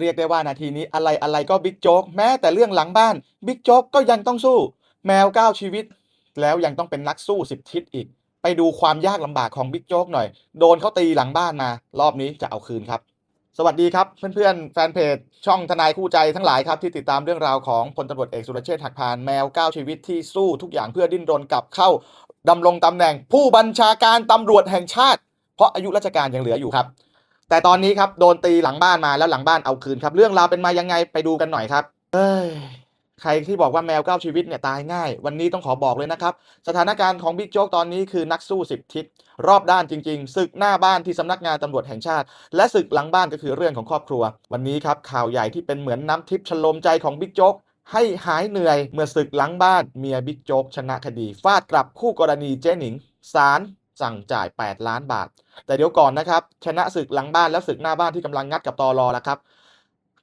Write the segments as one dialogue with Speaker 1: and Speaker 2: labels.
Speaker 1: เรียกได้ว่านาทีนี้อะไรอะไรก็บิ๊กโจ๊กแม้แต่เรื่องหลังบ้านบิ๊กโจ๊กก็ยังต้องสู้ แมวเก้าชีวิต แล้วยังต้องเป็นนักสู้สิบทิศอีก ไปดูความยากลำบากของบิ๊กโจ๊กหน่อย โดนเขาตีหลังบ้านมารอบนี้จะเอาคืนครับ สวัสดีครับ เพื่อนๆ แฟนเพจ ช่องทนายคู่ใจทั้งหลายครับที่ติดตามเรื่องราวของพลตำรวจเอกสุรเชษฐ์หักพานแมวเก้าชีวิตที่สู้ทุกอย่างเพื่อดิ้นรนกลับเข้าดำรงตำแหน่งผู้บัญชาการตำรวจแห่งชาติ เพราะอายุราชการยังเหลืออยู่ครับ แต่ตอนนี้ครับโดนตีหลังบ้านมาแล้วหลังบ้านเอาคืนครับ เรื่องราวเป็นมายังไงไปดูกันหน่อยครับ เอ้ยใครที่บอกว่าแมวเก้าชีวิตเนี่ยตายง่าย วันนี้ต้องขอบอกเลยนะครับ สถานการณ์ของบิ๊กโจ๊กตอนนี้คือนักสู้สิบทิศรอบด้านจริง ๆ ศึกหน้าบ้านที่สำนักงานตำรวจแห่งชาติ และศึกหลังบ้านก็คือเรื่องของครอบครัว วันนี้ครับข่าวใหญ่ที่เป็นเหมือนน้ำทิพย์ชโลมใจของบิ๊กโจ๊กให้หายเหนื่อยเมื่อศึกหลังบ้านเมียบิ๊กโจ๊กชนะคดี ฟาดกลับคู่กรณีเจ๊หนิงศาล สั่งจ่าย 8 ล้านบาท แต่เดี๋ยวก่อนนะครับ ชนะศึกหลังบ้านแล้วศึกหน้าบ้านที่กำลังงัดกับตอรอแล้วครับ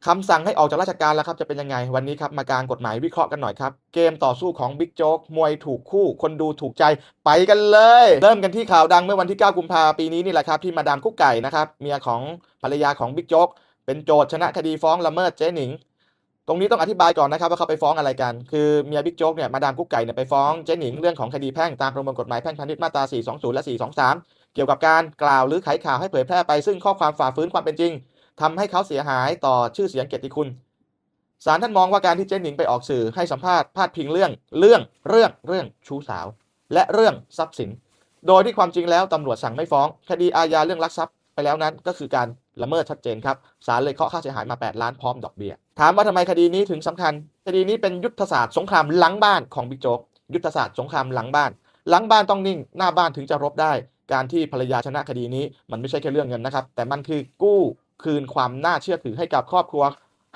Speaker 1: คำสั่งให้ออกจากราชการแล้วครับจะเป็นยังไงวันนี้ครับมาการกฎหมายวิเคราะห์กันหน่อยครับ เกมต่อสู้ของบิ๊กโจ๊กมวยถูกคู่คนดูถูกใจไปกันเลย เริ่มกันที่ข่าวดังเมื่อวันที่ 9 กุมภาปีนี้นี่แหละครับที่มาดามกุ๊กไก่นะครับเมียของภรรยาของบิ๊กโจ๊กเป็นโจทย์ชนะคดีฟ้องละเมิดเจ๊หนิง ตรงนี้ต้องอธิบายก่อนนะครับว่าเขาไปฟ้องอะไรกัน คือเมียบิ๊กโจ๊กเนี่ยมาดามกุ๊กไก่เนี่ยไปฟ้องเจ๊หนิงเรื่องของคดีแพ่งตามประมวลกฎหมายแพ่งพาณิชย์มาตรา 420 และ 423 เกี่ยวกับการกล่าวหรือไขข่าวให้เผยแพร่ไปซึ่งข้อความฝ่าฝืนความเป็นจริงทำให้เขาเสียหายต่อชื่อเสียงเกียรติคุณศาลท่านมองว่าการที่เจ๊หนิงไปออกสื่อให้สัมภาษณ์พาดพิงเรื่องเรื่องเรื่องเรื่องชู้สาว และเรื่องทรัพย์สิน โดยที่ความจริงแล้วตำรวจสั่งไม่ฟ้อง คดีอาญาเรื่องลักทรัพย์ไปแล้วนั้นก็คือการละเมิดชัดเจนครับศาลเลยเคาะค่าเสียหายมา 8 ล้านพร้อมดอกเบี้ย ถามว่าทำไมคดีนี้ถึงสำคัญ คดีนี้เป็นยุทธศาสตร์สงครามหลังบ้านของบิ๊กโจ๊กยุทธศาสตร์สงครามหลังบ้าน หลังบ้านต้องนิ่ง หน้าบ้านถึงจะรบได้ การที่ภรรยาชนะคดีนี้ มันไม่ใช่แค่เรื่องเงินนะครับ แต่มันคือกู้คืนความน่าเชื่อถือให้กับครอบครัว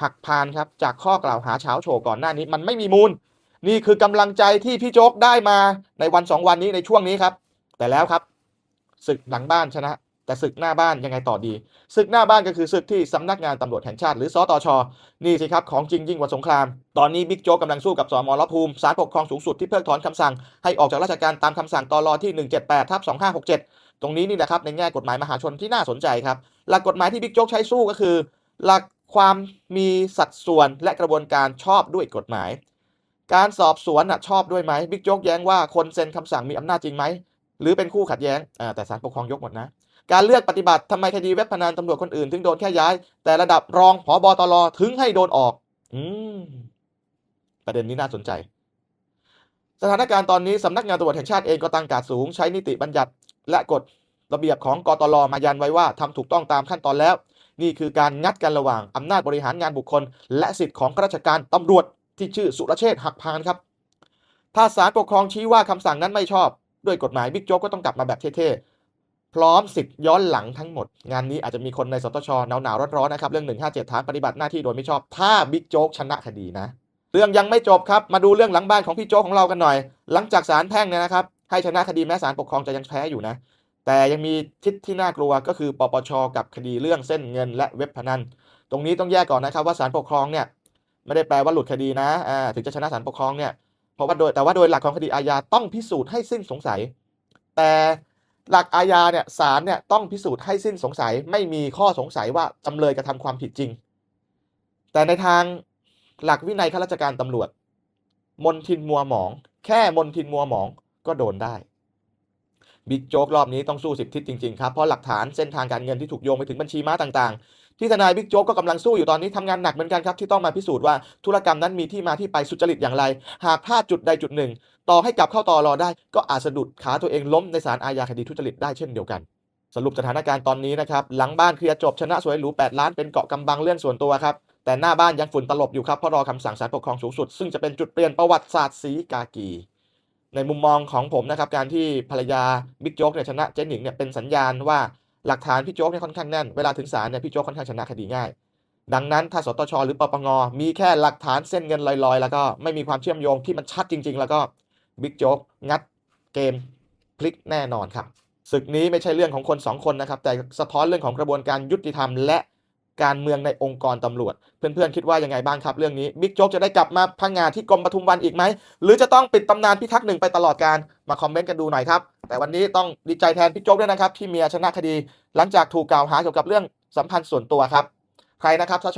Speaker 1: หักพานครับจากข้อกล่าวหาเช้าโชว์ก่อนหน้านี้ มันไม่มีมูล นี่คือกำลังใจที่พี่โจ๊กได้มาในวันสองวันนี้ในช่วงนี้ครับ แต่แล้วครับศึกหลังบ้านชนะ แต่ศึกหน้าบ้านยังไงต่อดีศึกหน้าบ้านก็คือศึกที่สำนักงานตำรวจแห่งชาติหรือสตชนี่สิครับของจริงยิ่งกว่าสงคราม ตอนนี้บิ๊กโจ๊กกำลังสู้กับสมรภูมิศาลปกครองสูงสุดที่เพิกถอนคำสั่ง ให้ออกจากราชการตามคำสั่งตรที่ 178ทับ2567 ตรงนี้นี่แหละครับในแง่กฎหมายมหาชนที่น่าสนใจครับหลักกฎหมายที่บิ๊กโจ๊กใช้สู้ก็คือ หลักความมีสัดส่วนและกระบวนการชอบด้วยกฎหมาย การสอบสวนน่ะชอบด้วยไหมบิ๊กโจ๊กแย้งว่าคนเซ็นคำสั่งมีอำนาจจริงไหม หรือเป็นคู่ขัดแย้งแต่ศาลปกครองยกหมดนะ การเลือกปฏิบัติทำไมคดีเว็บพนันตำรวจคนอื่น ถึงโดนแค่ย้าย แต่ระดับรองผอบอตรถึงให้โดนออก อืมประเด็นนี้น่าสนใจ สถานการณ์ตอนนี้สำนักงานตำรวจแห่งชาติเองก็ตั้งการสูง ใช้นิติบัญญัติและกฎระเบียบของกตรมายันไว้ว่าทำถูกต้องตามขั้นตอนแล้ว นี่คือการงัดกันระหว่างอำนาจบริหารงานบุคคล และสิทธิ์ของข้าราชการตำรวจที่ชื่อสุรเชษฐ์หักพานครับ ถ้าศาลปกครองชี้ว่าคำสั่งนั้นไม่ชอบ ด้วยกฎหมายบิ๊กโจ๊กก็ต้องกลับมาแบบเท่ๆ พร้อมสิทธิ์ย้อนหลังทั้งหมด งานนี้อาจจะมีคนในสตชหนาวๆร้อนๆนะครับเรื่อง 157 ฐานปฏิบัติหน้าที่โดยไม่ชอบ ถ้าบิ๊กโจ๊กชนะคดีนะ เรื่องยังไม่จบครับมาดูเรื่องหลังบ้านของพี่โจ๊กของเรากันหน่อย หลังจากศาลแพ่งเนี่ยนะครับให้ชนะคดีแม้ศาลปกครองจะยังแพ้อยู่นะ แต่ยังมีทิศที่น่ากลัวก็คือปปชกับคดีเรื่องเส้นเงินและเว็บพนันตรงนี้ต้องแยกก่อนนะครับว่าศาลปกครองเนี่ยไม่ได้แปลว่าหลุดคดีนะถึงจะชนะศาลปกครองเนี่ย เพราะว่าโดยแต่ว่าโดยหลักของคดีอาญาต้องพิสูจน์ให้สิ้นสงสัย แต่หลักอาญาเนี่ยศาลเนี่ยต้องพิสูจน์ให้สิ้นสงสัย ไม่มีข้อสงสัยว่าจำเลยกระทำความผิดจริง แต่ในทางหลักวินัยข้าราชการตำรวจ มนทินมัวหมอง แค่มนทินมัวหมองก็โดนได้บิ๊กโจ๊กรอบนี้ต้องสู้สิบทิศจริงๆครับ เพราะหลักฐานเส้นทางการเงินที่ถูกโยงไปถึงบัญชีม้าต่างๆ ที่ทนายบิ๊กโจ๊กก็กำลังสู้อยู่ตอนนี้ทำงานหนักเหมือนกันครับที่ต้องมาพิสูจน์ว่าธุรกรรมนั้นมีที่มาที่ไปสุจริตอย่างไร หากพลาดจุดใดจุดหนึ่ง ต่อให้กลับเข้าต่อรอได้ ก็อาจสะดุดขาตัวเองล้มในศาลอาญาคดีทุจริตได้เช่นเดียวกันสรุปสถานการณ์ตอนนี้นะครับหลังบ้านเคลียร์จบชนะสวยหรู8ล้านเป็นเกาะกำบังเรื่องส่วนตัวครับแต่หน้าบ้านยังฝุ่นตลบอยู่ครับเพราะรอคำสั่งศาลปกครองสูงสุด ซึ่งจะเป็นจุดเปลี่ยนประวัติศาสตร์สีกากีในมุมมองของผมนะครับการที่ภรรยาบิ๊กโจ๊กเนี่ยชนะเจ๊หนิงเนี่ยเป็นสัญญาณว่า หลักฐานพี่โจ๊กเนี่ยค่อนข้างแน่น เวลาถึงศาลเนี่ยพี่โจ๊กค่อนข้างชนะคดีง่าย ดังนั้นถ้าสตชหรือปปงมีแค่หลักฐานเส้นเงินลอยๆ แล้วก็ไม่มีความเชื่อมโยงที่มันชัดจริง ๆ แล้วก็บิ๊กโจ๊กงัดเกมพลิกแน่นอนครับศึกนี้ไม่ใช่เรื่องของคนสองคนนะครับแต่สะท้อนเรื่องของกระบวนการยุติธรรมและ การเมืองในองค์กรตำรวจ เพื่อนๆ คิดว่ายังไงบ้างครับเรื่องนี้บิ๊กโจ๊กจะได้กลับมาพังงานที่กรมปทุมวันอีกไหม หรือจะต้องปิดตำนานพิทักษ์หนึ่งไปตลอดการมาคอมเมนต์กันดูหน่อยครับ แต่วันนี้ต้องดีใจแทนพี่โจ๊กด้วยนะครับที่เมียชนะคดี หลังจากถูกกล่าวหาเกี่ยวกับเรื่องสัมพันธ์ส่วนตัวครับ ใครนะครับถ้าชอบ